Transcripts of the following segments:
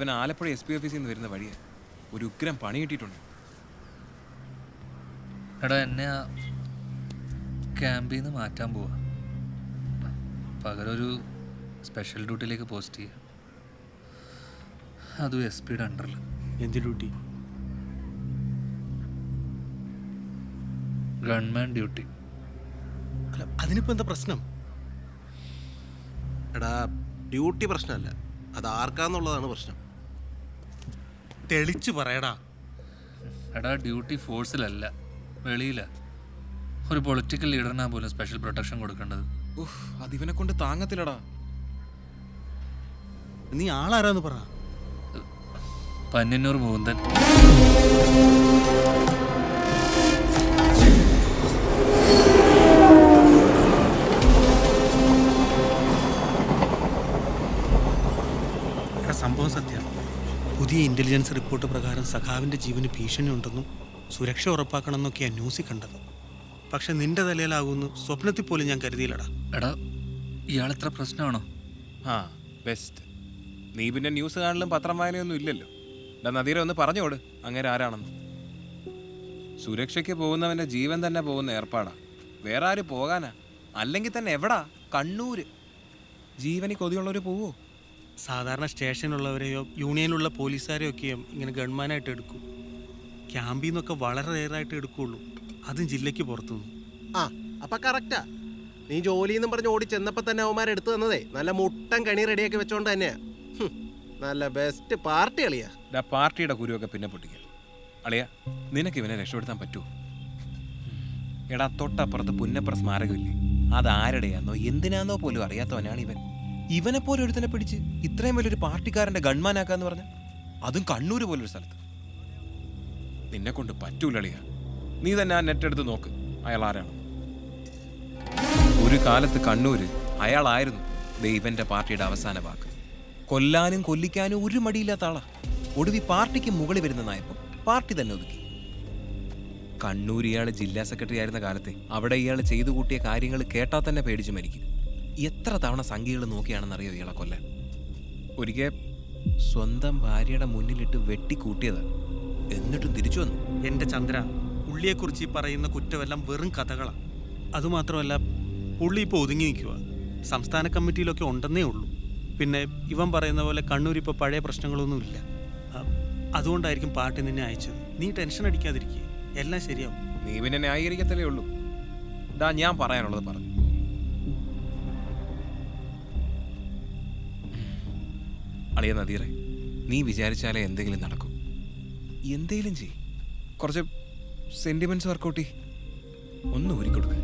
ഇവൻ Alappuzha S P ഓഫീസിൽ നിന്ന് വരുന്ന വഴിയെ. ഒരു ഉഗ്രം പണി കിട്ടിയിട്ടുണ്ട്. എടാ എന്നെ ആ ക്യാമ്പിൽ നിന്ന് മാറ്റാൻ പോവാ. പകരം ഒരു സ്പെഷ്യൽ ഡ്യൂട്ടിയിലേക്ക് പോസ്റ്റ് ചെയ്യുക അതും എസ് പിയുടെ അണ്ടറിൽ എന്ത് ഡ്യൂട്ടി ഗൺമാൻ ഡ്യൂട്ടി അല്ല അതിനിപ്പോ എന്താ പ്രശ്നം? എടാ ഡ്യൂട്ടി പ്രശ്നമല്ല. അത് ആർക്കാന്നുള്ളതാണ് പ്രശ്നം. തെളിച്ചു പറയടാ. എടാ ഡ്യൂട്ടി ഫോഴ്സിലല്ല വെളിയില. ഒരു പൊളിറ്റിക്കൽ ലീഡറിനാ പോലും സ്പെഷ്യൽ പ്രൊട്ടക്ഷൻ കൊടുക്കേണ്ടത്. ഉഫ് അതിവനെ കൊണ്ട് താങ്ങത്തില്ലടാ. നീ ആളാരാന്ന് പറ. പന്യന്നൂർ മുകുന്ദൻ എടാ സംഭവം സത്യം. പുതിയ ഇന്റലിജൻസ് റിപ്പോർട്ട് പ്രകാരം സഖാവിന്റെ ജീവന് ഭീഷണിയുണ്ടെന്നും സുരക്ഷ ഉറപ്പാക്കണമെന്നൊക്കെയാണ് ന്യൂസിൽ കണ്ടത്. പക്ഷെ നിന്റെ തലയിലാകുമെന്ന് സ്വപ്നത്തിൽ പോലും ഞാൻ കരുതിയില്ലടാ. എടാ ഇയാളെത്ര പ്രശ്നമാണോ? ആ ബെസ്റ്റ് നീ പിന്നെ ന്യൂസ് കാണലും പത്രം വായനയൊന്നും ഇല്ലല്ലോ. എടാ നദീര ഒന്ന് പറഞ്ഞോട് അങ്ങനെ ആരാണെന്ന്. സുരക്ഷയ്ക്ക് പോകുന്നവന്റെ ജീവൻ തന്നെ പോകുന്ന ഏർപ്പാടാ. വേറെ ആര് പോകാനാ? അല്ലെങ്കിൽ തന്നെ എവിടാ? കണ്ണൂര്. ജീവനി കൊതിയുള്ളവർ പോവോ? സാധാരണ സ്റ്റേഷനിലുള്ളവരെയോ യൂണിയനിലുള്ള പോലീസുകാരെയോ ഒക്കെയും ഇങ്ങനെ ഗൺമാനായിട്ട് എടുക്കും. ക്യാമ്പിൽ നിന്നൊക്കെ വളരെ റെയറായിട്ട് എടുക്കുള്ളൂ. അതും ജില്ലയ്ക്ക് പുറത്തുനിന്ന്. ആ അപ്പൊ കറക്റ്റാ. നീ ജോലി എന്നും പറഞ്ഞ് ഓടി ചെന്നപ്പോ തന്നെ അവന്മാർ എടുത്തു തന്നതേ. നല്ല മുട്ടൻ കണി റെഡിയാക്കി വെച്ചോണ്ട് തന്നെയാ. ഹും, നല്ല ബെസ്റ്റ് പാർട്ടി കളിയാ ഡാ പാർട്ടിയുടെ കുരുവൊക്കെ പിന്നെ പൊട്ടിക്കൽ. അളിയ നിനക്ക് ഇവനെ രക്ഷപ്പെടുത്താൻ പറ്റുമോ എടാ തൊട്ടപ്പുറത്ത് പുന്നപ്ര സ്മാരകമില്ലേ? അതാരുടെയാന്നോ എന്തിനാന്നോ പോലും അറിയാത്തവനാണ് ഇവൻ ഇവനെ പോലെ ഒരുത്തനെ പിടിച്ച് ഇത്രയും വലിയൊരു പാർട്ടിക്കാരന്റെ ഗൺമാനാക്കാന്ന് പറഞ്ഞ? അതും കണ്ണൂര് പോലൊരു സ്ഥലത്ത്. നിന്നെ കൊണ്ട് പറ്റൂലളിയ നീ തന്നെ ആ നെറ്റ് എടുത്ത് നോക്ക്. അയാൾ ആരാണ്? ഒരു കാലത്ത് കണ്ണൂര് അയാളായിരുന്നു ദൈവന്റെ പാർട്ടിയുടെ അവസാന വാക്ക്. കൊല്ലാനും കൊല്ലിക്കാനും ഒരു മടിയില്ലാത്ത ആളാ. ഒടുവി പാർട്ടിക്ക് മുകളിൽ വരുന്ന നായപ്പം പാർട്ടി തന്നെ ഒതുക്കി. കണ്ണൂർ ഇയാൾ ജില്ലാ സെക്രട്ടറി ആയിരുന്ന കാലത്തെ അവിടെ ഇയാൾ ചെയ്തു കൂട്ടിയ കാര്യങ്ങൾ കേട്ടാൽ തന്നെ പേടിച്ചു മരിക്കും. എത്ര തവണ സംഖ്യകൾ നോക്കിയാണെന്നറിയോ ഇയാളെ കൊല്ലാൻ? ഒരിക്കൽ സ്വന്തം ഭാര്യയുടെ മുന്നിലിട്ട് വെട്ടിക്കൂട്ടിയത് എന്നിട്ടും തിരിച്ചു വന്നു. എന്റെ ചന്ദ്ര പുള്ളിയെക്കുറിച്ച് ഈ പറയുന്ന കുറ്റമെല്ലാം വെറും കഥകളാണ് അതുമാത്രമല്ല പുള്ളി ഇപ്പോൾ ഒതുങ്ങി നിൽക്കുക സംസ്ഥാന കമ്മിറ്റിയിലൊക്കെ ഉണ്ടെന്നേ ഉള്ളൂ. പിന്നെ ഇവൻ പറയുന്ന പോലെ കണ്ണൂർ ഇപ്പോൾ പഴയ പ്രശ്നങ്ങളൊന്നും ഇല്ല. അതുകൊണ്ടായിരിക്കും പാർട്ടി നിന്നെ അയച്ചത്. നീ ടെൻഷൻ അടിക്കാതിരിക്കുക എല്ലാം ശരിയാവും. നീ പിന്നെ ന്യായീകരിക്കത്തല്ലേ ഉള്ളൂ. ഇതാ ഞാൻ പറയാനുള്ളത് പറഞ്ഞു. അളിയ നദീറെ നീ വിചാരിച്ചാലേ എന്തെങ്കിലും നടക്കൂ. എന്തെങ്കിലും ചെയ് കുറച്ച് സെന്റിമെന്റ്സ് വർക്കൗട്ടി ഒന്ന് ഊരിക്കൊടുക്ക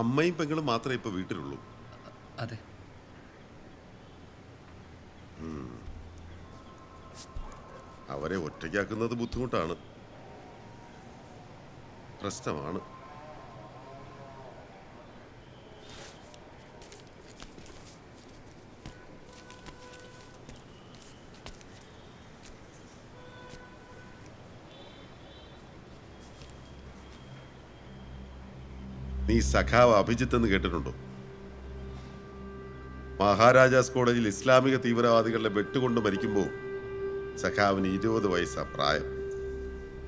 അമ്മയും പെങ്ങളും മാത്രമേ ഇപ്പൊ വീട്ടിലുള്ളൂ. അതെ. അവരെ ഒറ്റയ്ക്കാക്കുന്നത് ബുദ്ധിമുട്ടാണ്. പ്രശ്നമാണ്. നീ സഖാവ് അഭിജിത്ത് എന്ന് കേട്ടിട്ടുണ്ടോ? മഹാരാജാസ് കോളേജിൽ ഇസ്ലാമിക തീവ്രവാദികളുടെ വെട്ടുകൊണ്ട് മരിക്കുമ്പോൾ സഖാവിന് ഇരുപത് വയസ്സാ പ്രായം.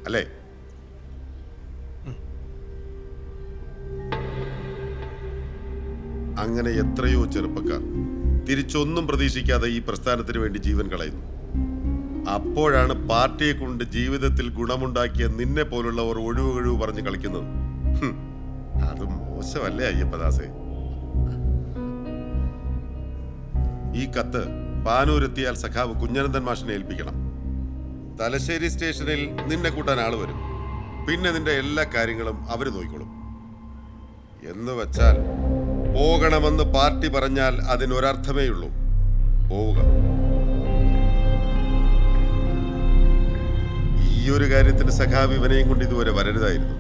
അല്ലേ? അങ്ങനെ എത്രയോ ചെറുപ്പക്കാർ തിരിച്ചൊന്നും പ്രതീക്ഷിക്കാതെ ഈ പ്രസ്ഥാനത്തിന് വേണ്ടി ജീവൻ കളയുന്നു. അപ്പോഴാണ് പാർട്ടിയെ കൊണ്ട് ജീവിതത്തിൽ ഗുണമുണ്ടാക്കിയ നിന്നെ പോലുള്ളവർ ഒഴിവ് ഒഴിവ് പറഞ്ഞ് കളിക്കുന്നത്. അത് മോശമല്ലേ അയ്യപ്പദാസേ? ഈ കത്ത് പാനൂരെത്തിയാൽ സഖാവ് കുഞ്ഞനന്ദൻ മാഷിനെ ഏൽപ്പിക്കണം. തലശ്ശേരി സ്റ്റേഷനിൽ നിന്നെ കൂട്ടാൻ ആൾ വരും. പിന്നെ നിന്റെ എല്ലാ കാര്യങ്ങളും അവർ നോക്കിക്കോളും. എന്ന് വെച്ചാൽ പോകണമെന്ന് പാർട്ടി പറഞ്ഞാൽ അതിനൊരർത്ഥമേ ഉള്ളൂ പോവുക. ഈ ഒരു കാര്യത്തിന് സഖാവ് കൊണ്ട് ഇതുവരെ വരരുതായിരുന്നു.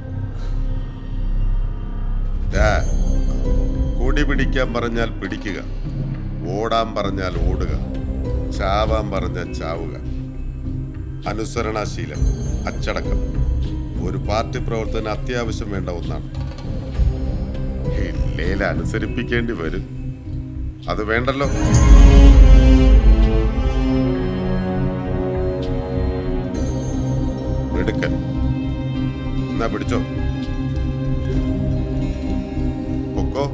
കൊടി പിടിക്കാൻ പറഞ്ഞാൽ പിടിക്കുക. ഓടാൻ പറഞ്ഞാൽ ഓടുക. ചാവാൻ പറഞ്ഞാൽ ചാവുക. അനുസരണാശീലം അച്ചടക്കം. ഒരു പാർട്ടി പ്രവർത്തനം അത്യാവശ്യം വേണ്ട ഒന്നാണ്. അനുസരിപ്പിക്കേണ്ടി വരും. അത് വേണ്ടല്ലോ. മിടുക്കൻ. എന്നാ പിടിച്ചോ. പൊക്കോ.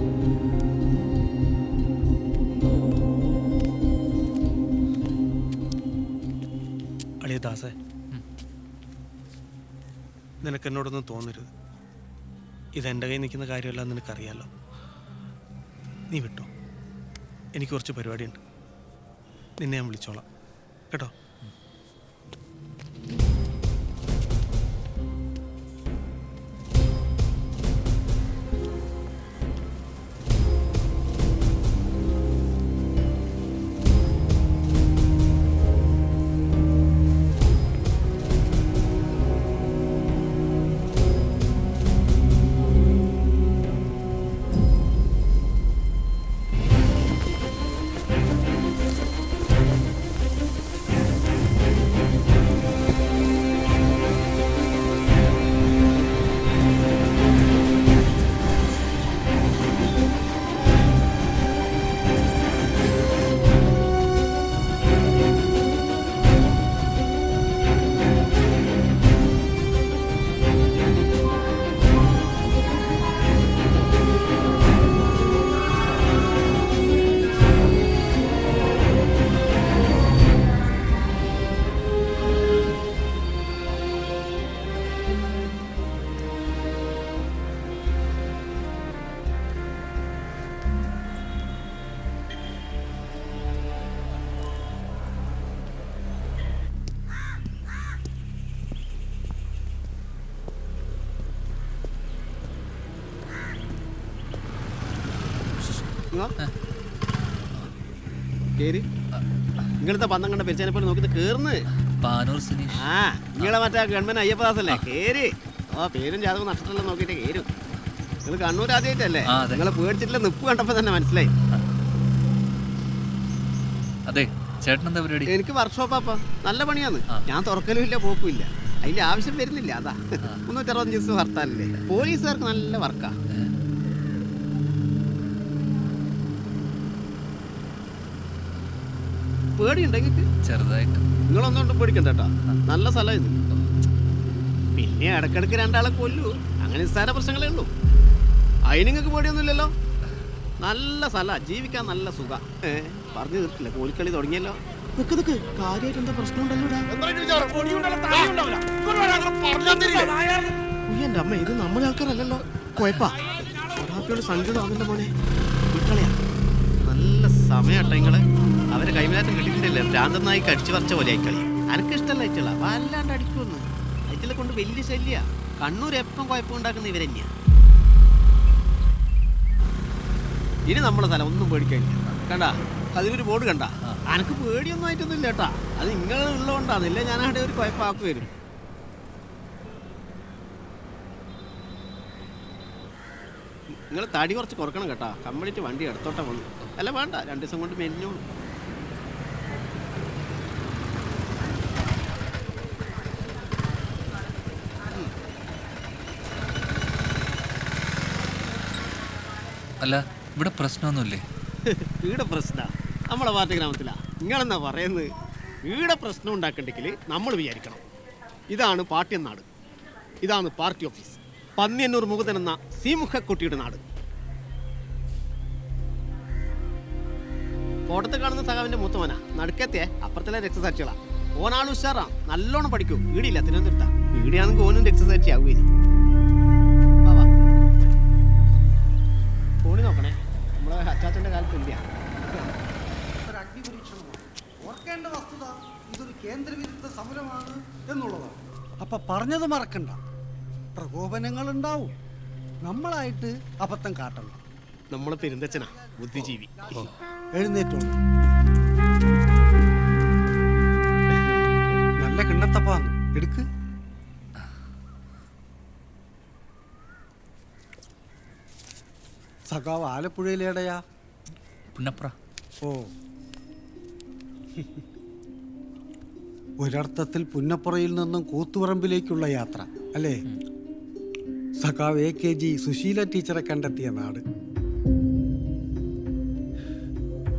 അളിയദാസേ നിനക്കെന്നോടൊന്നും തോന്നരുത്. ഇതെന്റെ കയ്യിൽ നിൽക്കുന്ന കാര്യമല്ല നിനക്കറിയാലോ? നീ വിട്ടോ. എനിക്ക് കുറച്ച് പരിപാടിയുണ്ട്. നിന്നെ ഞാൻ വിളിച്ചോളാം. കേട്ടോ? കേറി. നിങ്ങളത്തെ പന്തം കണ്ട പെരിച്ചതിനെ പോലെ നോക്കിട്ട് കേറുന്ന്? പാനൂർ സുനീഷ്. ആ നിങ്ങളെ മറ്റേ ഗവൺമെന്റ് അയ്യപ്പദാസല്ലേ? കേരി കേറി. ഓ പേരും ജാതകം നഷ്ടത്തിലെല്ലാം നോക്കിയിട്ട് കേരും നിങ്ങൾ കണ്ണൂർ ആദ്യമായിട്ടല്ലേ ആ. നിങ്ങളെ പേടിച്ചിട്ടില്ല നിപ്പ് കണ്ടപ്പോ തന്നെ മനസ്സിലായി. അതെ ചേട്ടൻ എന്താ പരിപാടി? എനിക്ക് വർക്ക്ഷോപ്പാ നല്ല പണിയാന്ന് ആ. ഞാൻ തുറക്കലും ഇല്ല പോക്കും ഇല്ല അതിന്റെ ആവശ്യം വരുന്നില്ല അതാ. മുന്നൂറ്ററുപത്തഞ്ച് ദിവസം ഹർത്താലല്ലേ പോലീസുകാർക്ക് നല്ല വർക്കാ പേടിയുണ്ടോ നിങ്ങൾക്ക് ചെറുതായിട്ട്. നിങ്ങളൊന്നുകൊണ്ട് പേടിക്കണ്ട കേട്ടോ. നല്ല സ്ഥലം ഇത്. പിന്നെ ഇടക്കിടക്ക് രണ്ടാളെ കൊല്ലു. അങ്ങനെ നിസ്സാര പ്രശ്നങ്ങളേ ഉള്ളൂ. അതിന് നിങ്ങൾക്ക് പേടിയൊന്നുമില്ലല്ലോ. നല്ല സ്ഥല. ജീവിക്കാൻ നല്ല സുഖ. ഏ പറഞ്ഞു തീർക്കില്ല കോലിക്കളി തുടങ്ങിയല്ലോ. നിക്ക് നിക്ക്. കാര്യമായിട്ട് എന്താ അമ്മ ഇത് നമ്മളെ ആൾക്കാരല്ലല്ലോ. കുഴപ്പാ. ഒരാൾക്കോട് സംഗീതമാകുന്ന മോനെ. നല്ല സമയട്ടോ നിങ്ങൾ അവരെ കൈമാറ്റം കിട്ടിയിട്ടില്ലേ ഭ്രാന്തനായി കടിച്ചു പറിച്ച പോലെ ആയിക്കളി. കളി അനക്കിഷ്ടല്ല അയച്ചുള്ള. വല്ലാണ്ട് അടിക്കുമെന്ന് അയച്ചുള്ള കൊണ്ട് വലിയ ശല്യ. കണ്ണൂർ എപ്പം കുഴപ്പമുണ്ടാക്കുന്ന ഇവരെന്നെയാ ഇനി നമ്മളെ സ്ഥലം ഒന്നും പേടിക്കാനില്ല കണ്ട? അതിലൊരു ബോർഡ് കണ്ട? അനക്ക് പേടിയൊന്നും ആയിട്ടൊന്നും ഇല്ല കേട്ടാ. അത് നിങ്ങൾ ഉള്ളതുകൊണ്ടാണ്. ഇല്ല ഞാൻ അവിടെ ഒരു കുഴപ്പമാക്കി വരും. നിങ്ങൾ തടി കുറച്ച് കുറക്കണം കേട്ടാ. കംപ്ലീറ്റ് വണ്ടി എടുത്തോട്ടെ വന്നു. അല്ല വേണ്ട. രണ്ട് ദിവസം കൊണ്ട് മെലിഞ്ഞോളൂ. അല്ല ഇവിടെ പ്രശ്നമൊന്നുമില്ലേ? ഇവിടെ പ്രശ്ന. നമ്മളെ പാർട്ടി ഗ്രാമത്തിലാ. നിങ്ങളെന്നാ പറയുന്നത്? ഇവിടെ പ്രശ്നം ഉണ്ടാക്കണ്ടെങ്കിൽ നമ്മൾ വിചാരിക്കണം. ഇതാണ് പാർട്ടി നാട്. ഇതാണ് പാർട്ടി ഓഫീസ്. പന്നിയന്നൂർ മുകുതൻ എന്ന സീമുഖക്കുട്ടിയുടെ നാട്. ഫോട്ടത്തിൽ കാണുന്ന സഹാവിന്റെ മൂത്തവനാ നടുക്കത്തെ അപ്പുറത്തെ രക്തസാക്ഷികളാ. ഓനാൾ ഉഷാറാ. നല്ലോണം പഠിക്കൂ. ഈടില്ല തിരുവനന്തപുരത്താ. ഈടിയാണെങ്കിൽ ഓനും രക്തസാക്ഷി ആവുകയും ഇല്ല. ഒരു അഗ്നിപരീക്ഷണമാണ് ഓർക്കേണ്ട വസ്തുത ഇതൊരു കേന്ദ്രവിരുദ്ധ സമരമാണ് എന്നുള്ളതാണ്. അപ്പൊ പറഞ്ഞത് മറക്കണ്ട. പ്രകോപനങ്ങൾ ഉണ്ടാവും നമ്മളായിട്ട് അബദ്ധം കാട്ടണം നമ്മളെ പെരുന്തച്ചനാ ബുദ്ധിജീവി. എഴുന്നേറ്റോളൂ. നല്ല കിണ്ണത്തപ്പാന്ന്. എടുക്ക്. സഖാവ് ആലപ്പുഴയിലേടയാ. പുന്നപ്ര. ഓ. ഒരർത്ഥത്തിൽ പുന്നപ്പുറയിൽ നിന്നും കൂത്തുപറമ്പിലേക്കുള്ള യാത്ര അല്ലേ? സഖാവ് എ കെ ജി സുശീല ടീച്ചറെ കണ്ടെത്തിയ നാട്.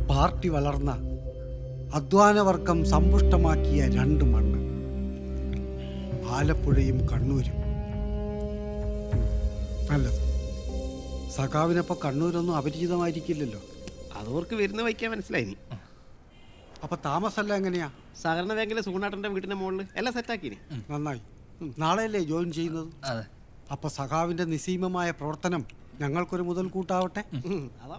പാർട്ടി വളർന്ന അധ്വാനവർഗം സമ്പുഷ്ടമാക്കിയ രണ്ട് മണ്ണ്. ആലപ്പുഴയും കണ്ണൂരും. നല്ലത്. സഖാവിനപ്പോൾ കണ്ണൂരൊന്നും അപരിചിതമായിരിക്കില്ലല്ലോ. അതവർക്ക് വരുന്ന വൈക്കാൻ മനസ്സിലായി നീ. അപ്പൊ താമസമല്ല എങ്ങനെയാ? സഹകരണ ബാങ്കിലെ സുഗുണാട്ടന്റെ വീടിന്റെ മുകളിൽ എല്ലാം സെറ്റാക്കിനി നന്നായി. നാളെയല്ലേ ജോയിൻ ചെയ്യുന്നത്? അതെ. അപ്പൊ സഖാവിന്റെ നിസീമമായ പ്രവർത്തനം ഞങ്ങൾക്കൊരു മുതൽ കൂട്ടാവട്ടെ അതാ.